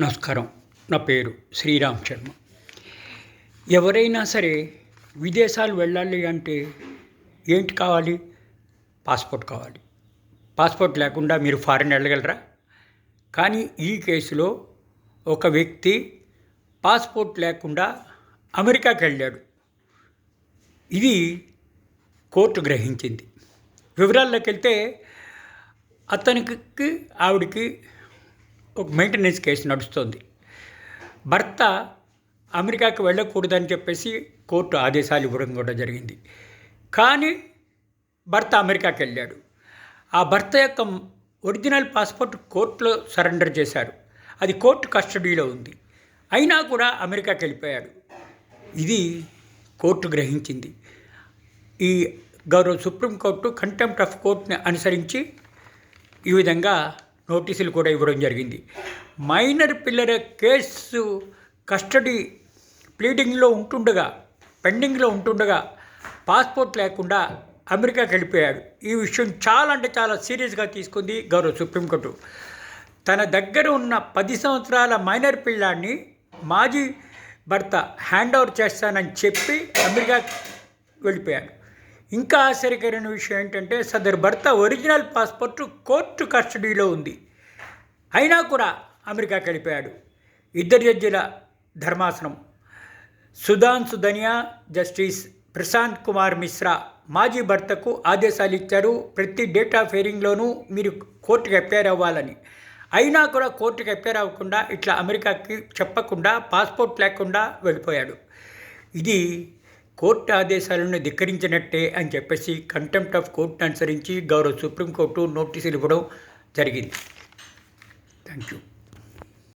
నమస్కారం. నా పేరు శ్రీరామ్ శర్మ. ఎవరైనా సరే విదేశాలు వెళ్ళాలి అంటే ఏంటి కావాలి? పాస్పోర్ట్ కావాలి. పాస్పోర్ట్ లేకుండా మీరు ఫారిన్ వెళ్ళగలరా? కానీ ఈ కేసులో ఒక వ్యక్తి పాస్పోర్ట్ లేకుండా అమెరికాకి వెళ్ళాడు. ఇది కోర్టు గ్రహించింది. వివరాల్లోకి వెళ్తే అతనికి ఆవిడికి ఒక మెయింటెనెన్స్ కేసు నడుస్తుంది. భర్త అమెరికాకి వెళ్ళకూడదని చెప్పేసి కోర్టు ఆదేశాలు ఇవ్వడం కూడా జరిగింది. కానీ భర్త అమెరికాకి వెళ్ళాడు. ఆ భర్త యొక్క ఒరిజినల్ పాస్పోర్ట్ కోర్టులో సరెండర్ చేశారు. అది కోర్టు కస్టడీలో ఉంది. అయినా కూడా అమెరికాకి వెళ్ళిపోయాడు. ఇది కోర్టు గ్రహించింది. ఈ గౌరవ సుప్రీంకోర్టు కంటెంప్ట్ ఆఫ్ కోర్టుని అనుసరించి ఈ విధంగా నోటీసులు కూడా ఇవ్వడం జరిగింది. మైనర్ పిల్లల కేసు కస్టడీ ప్లీడింగ్లో ఉంటుండగా పెండింగ్లో ఉంటుండగా పాస్పోర్ట్ లేకుండా అమెరికాకి వెళ్ళిపోయాడు. ఈ విషయం చాలా అంటే చాలా సీరియస్గా తీసుకుంది గౌరవ సుప్రీంకోర్టు తన దగ్గర ఉన్న పది సంవత్సరాల మైనర్ పిల్లాన్ని మాజీ భర్త హ్యాండ్ ఓవర్ చేస్తానని చెప్పి అమెరికా వెళ్ళిపోయాడు. ఇంకా ఆశ్చర్యకరమైన విషయం ఏంటంటే సదరు భర్త ఒరిజినల్ పాస్పోర్ట్ కోర్టు కస్టడీలో ఉంది. అయినా కూడా అమెరికా వెళ్ళిపోయాడు ఇద్దరు జడ్జిల ధర్మాసనం. సుధాన్ సుధనియా జస్టిస్ ప్రశాంత్ కుమార్ మిశ్రా మాజీ భర్తకు ఆదేశాలు ఇచ్చారు. ప్రతి డేట్ ఆఫ్ మీరు కోర్టుకు అపేర్ అవ్వాలని. అయినా కూడా కోర్టుకు అపేర్ అవ్వకుండా ఇట్లా అమెరికాకి చెప్పకుండా పాస్పోర్ట్ లేకుండా వెళ్ళిపోయాడు. ఇది కోర్టు ఆదేశాలను ధిక్కరించినట్టే అని చెప్పేసి కంటెంప్ట్ ఆఫ్ కోర్టును అనుసరించి గౌరవ సుప్రీంకోర్టు నోటీసులు ఇవ్వడం జరిగింది. Thank you